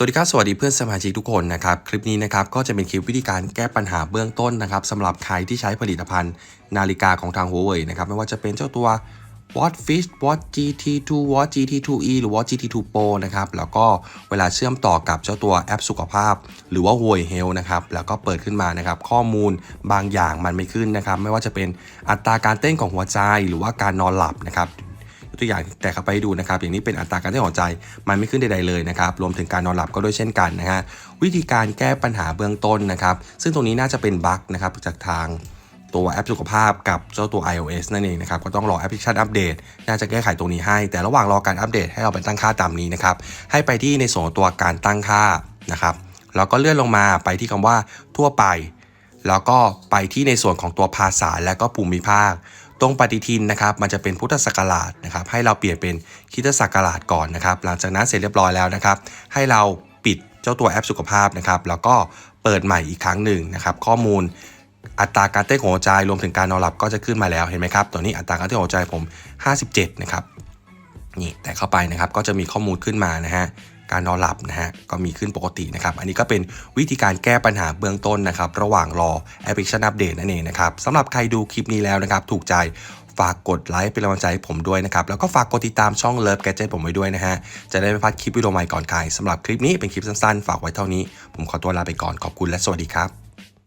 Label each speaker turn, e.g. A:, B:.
A: สวัสดีครับสวัสดีเพื่อนสมาชิกทุกคนนะครับคลิปนี้นะครับก็จะเป็นคลิปวิธีการแก้ปัญหาเบื้องต้นนะครับสำหรับใครที่ใช้ผลิตภัณฑ์นาฬิกาของทาง Huawei นะครับไม่ว่าจะเป็นเจ้าตัว Watch Fish Watch GT2 Watch GT2e หรือ Watch GT2 Pro นะครับแล้วก็เวลาเชื่อมต่อกับเจ้าตัวแอปสุขภาพ หรือว่า Huawei Health นะครับแล้วก็เปิดขึ้นมานะครับข้อมูลบางอย่างมันไม่ขึ้นนะครับไม่ว่าจะเป็นอัตราการเต้นของหัวใจหรือว่าการนอนหลับนะครับ ตัวอย่างแต่เข้าไปดูนะครับอย่างนี้เป็นอัตราการเต้นของใจมันไม่ขึ้นใดๆเลยนะครับรวมถึงการนอนหลับก็ด้วยเช่นกันนะฮะวิธีการแก้ปัญหาเบื้องต้นนะครับซึ่งตรงนี้น่าจะเป็นบั๊กนะครับจากทางตัวแอปสุขภาพกับเจ้าตัว iOS นั่นเองนะครับก็ต้องรอแอปพลิเคชันอัปเดต น่าจะแก้ไขตรงนี้ให้ แต่ระหว่างรอการอัปเดตให้เราไปตั้งค่าตามนี้นะครับให้ไปที่ในส่วนตัวการตั้งค่านะครับแล้วก็เลื่อนลงมาไปที่คำว่าทั่วไป แล้วก็ไปที่ในส่วนของตัวภาษาและก็ภูมิภาค ตรงปฏิทินนะครับมันจะเป็นพุทธศักราชนะครับให้เราเปลี่ยนเป็นคิตศักราชก่อนนะครับ หลังจากนั้นเสร็จเรียบร้อยแล้วนะครับ ให้เราปิดเจ้าตัวแอปสุขภาพนะครับแล้วก็เปิดใหม่อีกครั้งหนึ่งนะครับ ข้อมูลอัตราการเต้นของหัวใจรวมถึงการนอนหลับก็จะขึ้นมาแล้วเห็นไหมครับตัวนี้อัตราการเต้นของหัวใจผม 57 นะครับนี่แต่เข้าไปนะครับก็จะมีข้อมูลขึ้นมานะฮะ การนอนหลับนะฮะก็มีขึ้นปกตินะครับ อันนี้ก็เป็นวิธีการแก้ปัญหาเบื้องต้นนะครับ ระหว่างรอแอปพลิเคชันอัปเดตนั่นเองนะครับสำหรับใครดูคลิปนี้แล้วนะครับ ถูกใจฝากกดไลค์เป็นกำลังใจให้ผมด้วยนะครับ แล้วก็ฝากกดติดตามช่องเลิฟแกจ t ผมไว้ด้วยนะฮะ จะได้ไม่พลาดคลิปวิดีโอใหม่ก่อนใครสำหรับคลิปนี้เป็นคลิปสั้นๆ ฝากไว้เท่านี้ ผมขอตัวลาไปก่อนขอบคุณและสวัสดีครับ